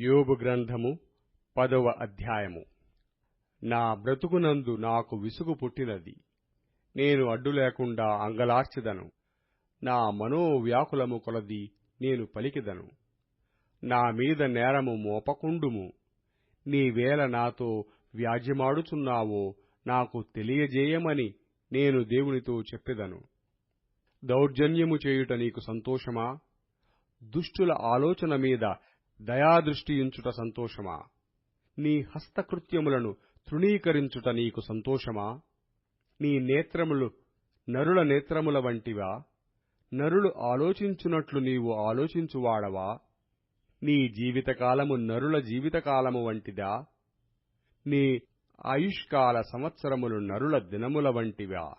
యోబు గ్రంథము పదవ అధ్యాయము. నా బ్రతుకునందు నాకు విసుగు పుట్టినది. నేను అడ్డు లేకుండా అంగలార్చిదను. నా మనోవ్యాకులము కొలది నేను పలికిదను. నా మీద నేరము మోపకుండుము. నీవేళ నాతో వ్యాజ్యమాడుచున్నావో నాకు తెలియజేయమని నేను దేవునితో చెప్పెదను. దౌర్జన్యము చేయుట నీకు సంతోషమా? దుష్టుల ఆలోచన మీద దయాదృష్టియుంచుట సంతోషమా? నీ హస్తకృత్యములను తృణీకరించుట నీకు సంతోషమా? నీ నేత్రములు నరుల నేత్రముల వంటివా? నరులు ఆలోచించునట్లు నీవు ఆలోచించువాడవా? నీ జీవితకాలము నరుల జీవితకాలము వంటిదా? నీ ఆయుష్కాల సంవత్సరములు నరుల దినముల వంటివా?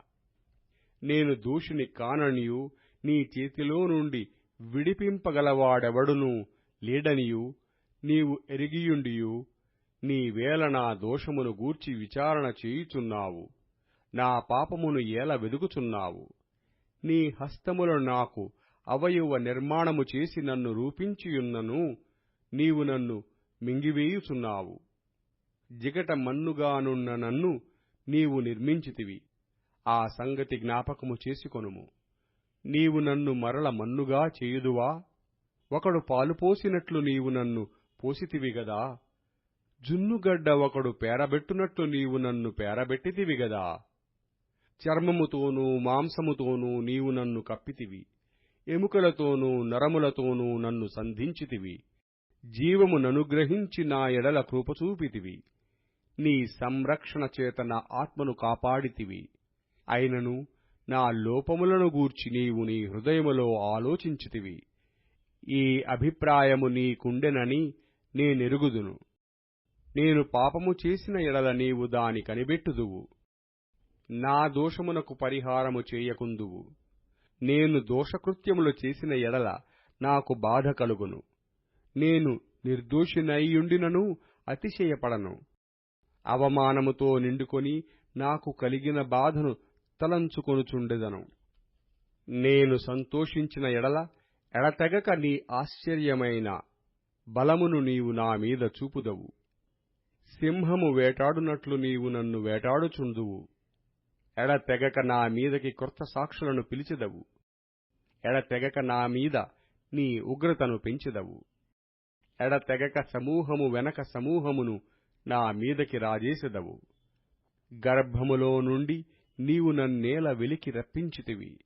నేను దూషిని కాననియు నీ చేతిలో నుండి విడిపింపగలవాడెవడునూ? లీడనియు నీవు ఎరిగియుండియు నీవేళ నా దోషమును గూర్చి విచారణ చేయుచున్నావు. నా పాపమును ఏల వెదుకుచున్నావు. నీ హస్తములు నాకు అవయవ నిర్మాణము చేసి నన్ను రూపించియున్నను నీవు నన్ను మింగివేయుచున్నావు. జిగట మన్నుగానున్న నన్ను నీవు నిర్మించితివి. ఆ సంగతి జ్ఞాపకము చేసుకొనుము. నీవు నన్ను మరల మన్నుగా చేయుదువా? ఒకడు పాలు పోసినట్లు నీవు నన్ను పోసితివి గదా. జున్నుగడ్డ ఒకడు పేరబెట్టునట్లు నీవు నన్ను పేరబెట్టితివి గదా. చర్మముతోనూ మాంసముతోనూ నీవు నన్ను కప్పితివి. ఎముకలతోనూ నరములతోనూ నన్ను సంధించితివి. జీవము ననుగ్రహించి నా ఎడల కృపచూపితివి నీ సంరక్షణ చేత నా ఆత్మను కాపాడితివి. అయినను నా లోపములను గూర్చి నీవు నీ హృదయములో ఆలోచించితివి. ఈ అభిప్రాయము నీకుండెనని నేనెరుగుదును. నేను పాపము చేసిన ఎడల నీవు దాని కనిపెట్టుదువు. నా దోషమునకు పరిహారము చేయకుందువు. నేను దోషకృత్యములు చేసిన ఎడల నాకు బాధ కలుగును. నేను నిర్దోషినైయుండినను అతిశయపడను. అవమానముతో నిండుకొని నాకు కలిగిన బాధను తలంచుకొనుచుండెదను. నేను సంతోషించిన ఎడల ఎడతెగక నీ ఆశ్చర్యమైన బలమును నీవు నా మీద చూపుదవు. సింహము వేటాడునట్లు నీవు నన్ను వేటాడుచుందువు. ఎడతెగక నా మీదకి కొత్త సాక్షులను పిలిచెదవు. ఎడతెగక నా మీద నీ ఉగ్రతను పెంచెదవు. ఎడతెగక సమూహము వెనక సమూహమును నా మీదకి రాజేసెదవు. గర్భములో నుండి నీవు నన్నేల వెలికి రప్పించితివి.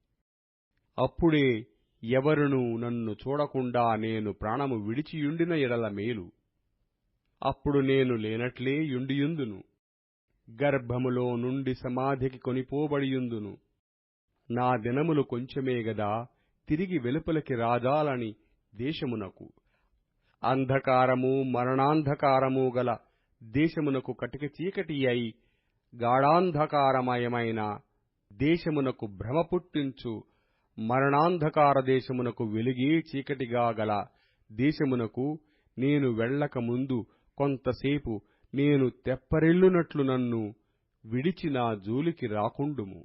అప్పుడే ఎవరునూ నన్ను చూడకుండా నేను ప్రాణము విడిచియుండిన ఎడల మేలు. అప్పుడు నేను లేనట్లే యుండియుందును. గర్భములో నుండి సమాధికి కొనిపోబడియుందును. నా దినములు కొంచెమే గదా తిరిగి వెలుపలికి రాజాలని దేశమునకు. అంధకారము మరణాంధకారము గల దేశమునకు కటిక చీకటి అయి గాఢాంధకారమయమైన దేశమునకు భ్రమ పుట్టించు మరణాంధకార దేశమునకు వెలిగి చీకటిగా గల దేశమునకు నేను వెళ్ళక ముందు కొంతసేపు నేను తెప్పరిల్లునట్లు నన్ను విడిచి నా జోలికి రాకుండుము.